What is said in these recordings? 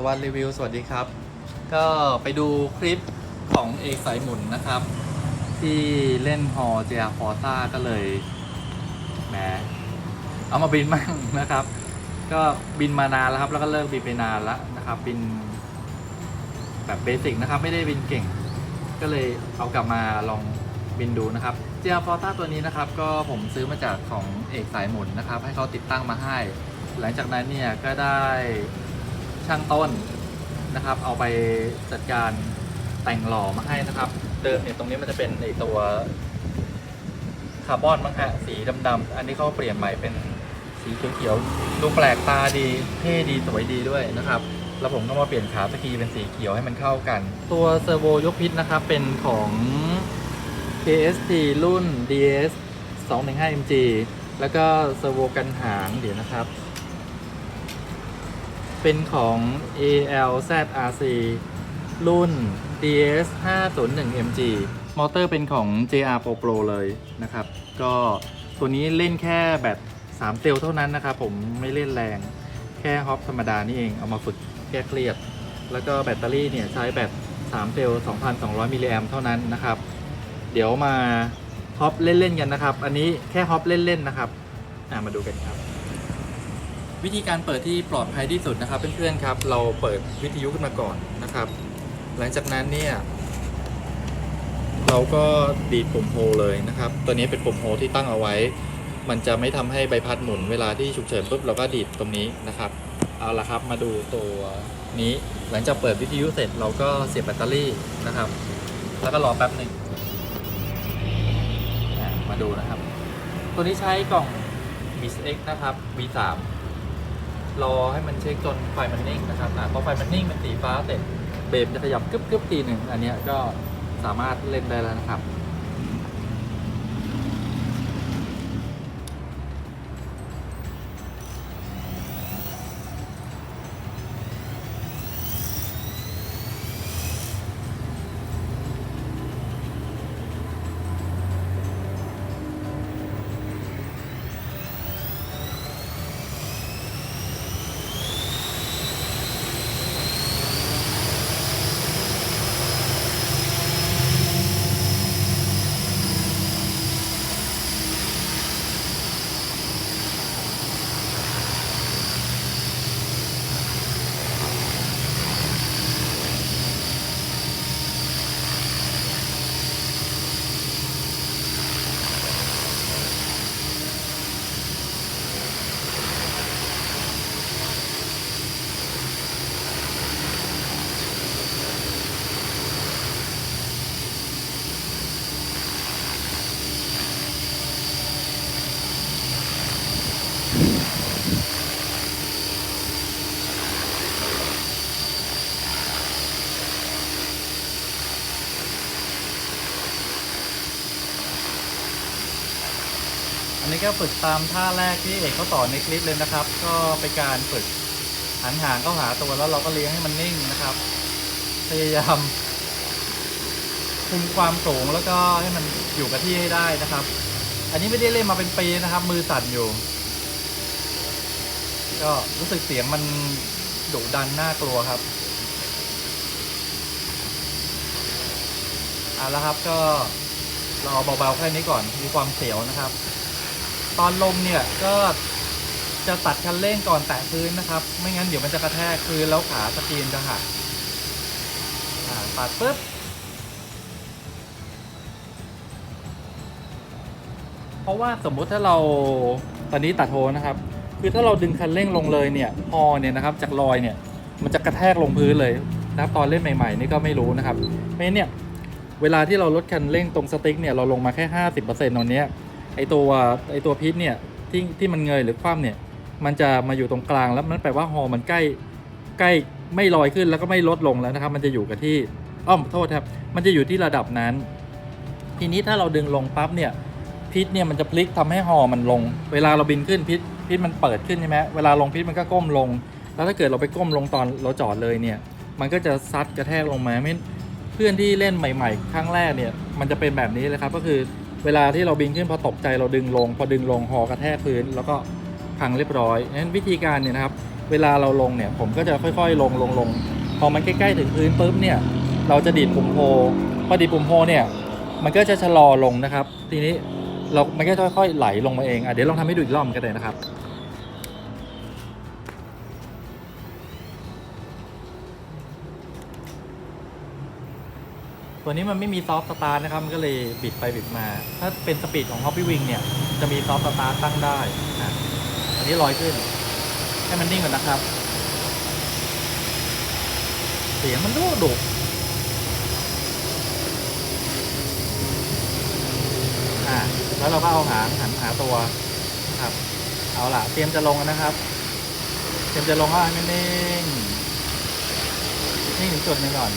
ตะวันรีวิว สวัสดีครับ ก็ไปดูคลิปของเอกสายหมุนนะครับ ที่เล่นฮอเจียพอต้าก็เลยแหมเอามาบินมั่งนะครับ ก็บินมานานแล้วครับ แล้วก็เลิกบินไปนานแล้วนะครับ บินแบบเบสิกนะครับ ไม่ได้บินเก่ง ก็เลยเอากลับมาลองบินดูนะครับ เจียพอต้าตัวนี้นะครับ ก็ผมซื้อมาจากของเอกสายหมุนนะครับ ให้เขาติดตั้งมาให้ หลังจากนั้นเนี่ยก็ได้ ช่างต้นนะครับ เอาไปจัดการแต่งหล่อมาให้นะครับ เดิมเนี่ยตรงนี้มันจะเป็นไอตัวคาร์บอนมั้งฮะสีดำๆอันนี้เขาเปลี่ยนใหม่เป็นสีเขียวๆดูแปลกตาดีเท่ดีสวยดีด้วยนะครับแล้วผมก็มาเปลี่ยนขาสกีเป็นสีเขียวให้มันเข้ากัน ตัวเซอร์โวยกพิษนะครับ เป็นของ KST รุ่น DS 215 MG แล้วก็เซอร์โวกันหางเดี๋ยวนะครับ เป็นของ ALZRC รุ่น DS 501 MG มอเตอร์เป็นของ JR Pro Pro เลยนะครับ ก็ตัวนี้เล่นแค่แบต3เซลล์เท่านั้นนะครับ ผมไม่เล่นแรง แค่ฮอปธรรมดานี่เองเอามาฝึกแก้เครียด แล้วก็แบตเตอรี่เนี่ยใช้แบต3เซลล์2,200 มิลลิแอมเท่านั้นนะครับ เดี๋ยวมาฮอปเล่น ๆ กันนะครับ อันนี้แค่ฮอปเล่น ๆ นะครับมาดูกันครับ วิธีการเปิดที่ปลอดภัยที่สุดนะครับเพื่อนๆครับ เราเปิดวิทยุขึ้นมาก่อนนะครับ หลังจากนั้นเนี่ย เราก็ดีดปุ่มโฮเลยนะครับ ตัวนี้เป็นปุ่มโฮที่ตั้งเอาไว้ มันจะไม่ทำให้ใบพัดหมุนเวลาที่ฉุกเฉินปุ๊บเราก็ดีดตรงนี้นะครับเอาละครับมาดูตัวนี้หลังจากเปิดวิทยุเสร็จเราก็เสียบแบตเตอรี่นะครับ แล้วก็รอแป๊บหนึ่งมาดูนะครับ ตัวนี้ใช้กล่อง b i s X นะครับ V3 รอให้มันเช็คจนไฟมันนิ่งนะครับอะพอไฟมันนิ่งเป็นสีฟ้าเสร็จเบรมจะขยับกึบกึบทีหนึ่งอันเนี้ยก็สามารถเล่นได้แล้วนะครับ นี้ก็ฝึกตามท่าแรกที่เอกเขาสอนในคลิปเลยนะครับ ก็เป็นการฝึกหันหางเข้าหาตัวแล้วเราก็เลี้ยงให้มันนิ่งนะครับ พยายามคุมความสูงแล้วก็ให้มันอยู่กับที่ให้ได้นะครับ อันนี้ไม่ได้เล่นมาเป็นปีนะครับ มือสั่นอยู่ ก็รู้สึกเสียงมันดุดันน่ากลัวครับเอาละครับก็รอเบาๆแค่นี้ก่อนมีความเสียวนะครับ ตอนลงเนี่ยก็จะตัดคันเร่งก่อนแตะพื้นนะครับ ไม่งั้นเดี๋ยวมันจะกระแทกพื้นแล้วขาสกรีนจะหักอ่าตัดปุ๊บเพราะว่าสมมุติถ้าเราตอนนี้ตัดโทนะครับ คือถ้าเราดึงคันเร่งลงเลยเนี่ยพอเนี่ยนะครับจากรอยเนี่ยมันจะกระแทกลงพื้นเลยนะครับตอนเล่นใหม่ๆนี่ก็ไม่รู้นะครับไม่เนี่ยเวลาที่เราลดคันเร่งตรงสติ๊กเนี่ยเราลงมาแค่ห้าสิบเปอร์เซ็นต์ตรงเนี้ย ไอตัวไอตัวพิษเนี่ยที่ที่มันเงยหรือคว่ำเนี่ยมันจะมาอยู่ตรงกลางแล้วมันแปลว่าฮอมันใกล้ใกล้ไม่ลอยขึ้นแล้วก็ไม่ลดลงแล้วนะครับ มันจะอยู่กับที่อ้อมโทษครับ มันจะอยู่ที่ระดับนั้น ทีนี้ถ้าเราดึงลงปั๊บเนี่ยพิษเนี่ยมันจะพลิกทำให้ฮอมันลง เวลาเราบินขึ้นพิษพิษมันเปิดขึ้นใช่ไหมเวลาลงพิษมันก็ก้มลง แล้วถ้าเกิดเราไปก้มลงตอนเราจอดเลยเนี่ยมันก็จะซัดกระแทกลงมาไม่เพื่อนที่เล่นใหม่ ๆ ครั้งแรกเนี่ยมันจะเป็นแบบนี้เลยครับก็คือ เวลาที่เราบินขึ้นพอตกใจเราดึงลง พอดึงลงหอกระแทกพื้น แล้วก็พังเรียบร้อยนั้นวิธีการเนี่ยนะครับ เวลาเราลงเนี่ยผมก็จะค่อยๆ ลงลงลงพอมันใกล้ๆถึงพื้นปุ๊บเนี่ยเราจะดีดปุ่มโฮพอดีดปุ่มโฮเนี่ยมันก็จะชะลอลงนะครับ ทีนี้เรา มันก็ค่อยๆไหลลงมาเองอะเดี๋ยวลองทำให้ดูอีกรอบกันเลยนะครับ ตัวนี้มันไม่มีซอฟต์สตาร์ทนะครับ มันก็เลยบิดไปบิดมา ถ้าเป็นสปีดของ Hobby Wing เนี่ย จะมีซอฟต์สตาร์ทตั้งได้นะอันนี้ลอยขึ้น ให้มันนิ่งก่อนนะครับ เสียงมันดุดุอ่าแล้วเราก็เอาหางหันหาตัวครับ เอาล่ะ เตรียมจะลงนะครับ เตรียมจะลงก็ให้มันนิ่งนิ่งถึงจุดหนึ่งก่อน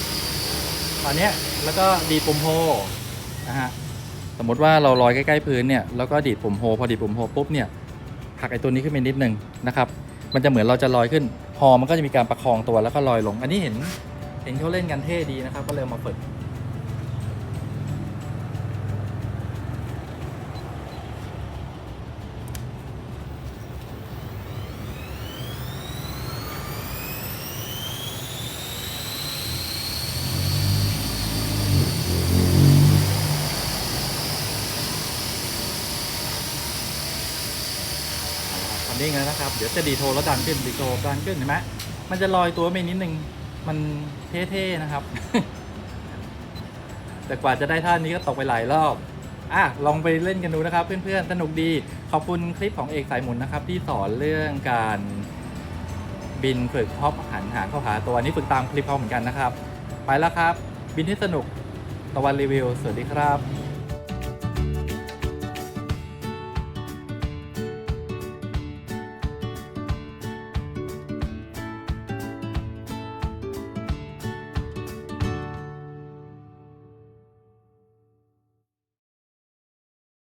อันเนี้ยแล้วก็ดีดปุ่มโฮนะฮะสมมติว่าเราลอยใกล้ๆพื้นเนี่ยแล้วก็ดีดปุ่มโฮพอดีดปุ่มโฮปุ๊บเนี่ยหักไอตัวนี้ขึ้นไปนิดนึงนะครับมันจะเหมือนเราจะลอยขึ้นฮอมันก็จะมีการประคองตัวแล้วก็ลอยลง อันนี้เห็นเห็นเขาเล่นกันเท่ดีนะครับ ก็เลยมาฝึก ตอนนี้ไงนะครับ เดี๋ยวจะดีโทแล้วดันขึ้นดีโทดันขึ้นเห็นไหมมันจะลอยตัวไปนิดนึง มันเท่ๆนะครับ แต่กว่าจะได้ท่านี้ก็ตกไปหลายรอบอะลองไปเล่นกันดูนะครับ เพื่อนๆ สนุกดี ขอบคุณคลิปของเอกสายหมุนนะครับ ที่สอนเรื่องการบินฝึกฮอปหันหางเข้าหาตัวนนี้ฝึกตามคลิปเขาเหมือนกันนะครับ ไปแล้วครับ บินที่สนุกตะวันรีวิว สวัสดีครับ